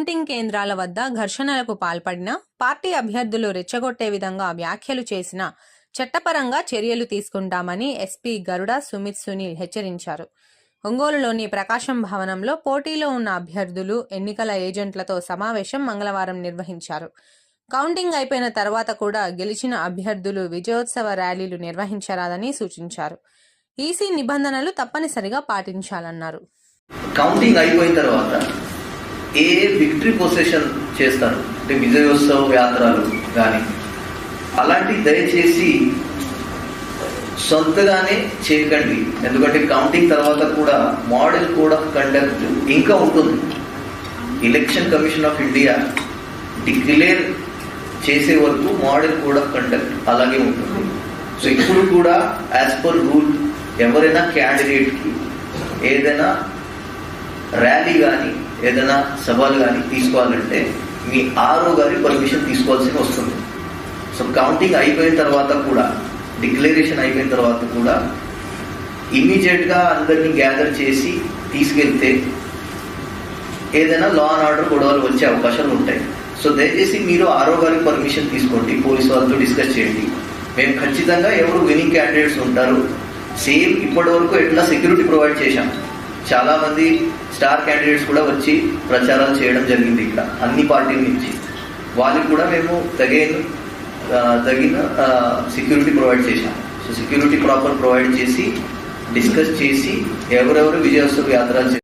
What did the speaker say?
Counting కేంద్రాల వద్ద ఘర్షణలకు పాల్పడిన పార్టీ అభ్యర్థులు రెచ్చగొట్టే విధంగా వ్యాఖ్యలు చేసిన చట్టపరంగా చర్యలు తీసుకుంటామని ఎస్పీ గరుడ సుమిత్ సునీల్ హెచ్చరించారు. ఒంగోలులోని ప్రకాశం భవనంలో పోటీలో ఉన్న అభ్యర్థులు ఎన్నికల ఏజెంట్లతో సమావేశం మంగళవారం నిర్వహించారు. కౌంటింగ్ అయిపోయిన తర్వాత కూడా గెలిచిన అభ్యర్థులు విజయోత్సవ ర్యాలీలు నిర్వహించరాదని సూచించారు. ఈసీ నిబంధనలు తప్పనిసరిగా పాటించాలన్నారు. కౌంటింగ్ అయిపోయిన తర్వాత ఏ విక్టరీ పొసెషన్ చేస్తారు అంటే విజయోత్సవ యాత్రలు కానీ అలాంటి దయచేసి సొంతగానే చేయకండి. ఎందుకంటే కౌంటింగ్ తర్వాత కూడా మోడల్ కోడ్ ఆఫ్ కండక్ట్ ఇంకా ఉంటుంది. Election commission of India declare చేసే వరకు మోడల్ కోడ్ ఆఫ్ కండక్ట్ అలాగే ఉంటుంది. సో ఇప్పుడు కూడా యాజ్ పర్ రూల్ ఎవరైనా క్యాండిడేట్కి ఏదైనా ర్యాలీ కానీ ఏదైనా సభలు కానీ తీసుకోవాలంటే మీ ఆరో గారి పర్మిషన్ తీసుకోవాల్సి వస్తుంది. సో కౌంటింగ్ అయిపోయిన తర్వాత కూడా డిక్లరేషన్ అయిపోయిన తర్వాత కూడా ఇమీడియట్గా అందరినీ గ్యాదర్ చేసి తీసుకెళ్తే ఏదైనా లా అండ్ ఆర్డర్ గొడవలు వచ్చే అవకాశాలు ఉంటాయి. సో దయచేసి మీరు ఆరో గారికి పర్మిషన్ తీసుకోండి పోలీస్ వాళ్ళతో డిస్కస్ చేయండి. మేము ఖచ్చితంగా ఎవరు వినింగ్ క్యాండిడేట్స్ ఉంటారు సేమ్ ఇప్పటి వరకు ఎట్లా సెక్యూరిటీ ప్రొవైడ్ చేశాం చాలా మంది స్టార్ క్యాండిడేట్స్ కూడా వచ్చి ప్రచారాలు చేయడం జరిగింది ఇక్కడ అన్ని పార్టీల నుంచి. వాళ్ళకి కూడా మేము తగిన తగిన సెక్యూరిటీ ప్రొవైడ్ చేశాం. సో సెక్యూరిటీ ప్రాపర్ ప్రొవైడ్ చేసి డిస్కస్ చేసి ఎవరెవరు విజయోత్సవ యాత్రలు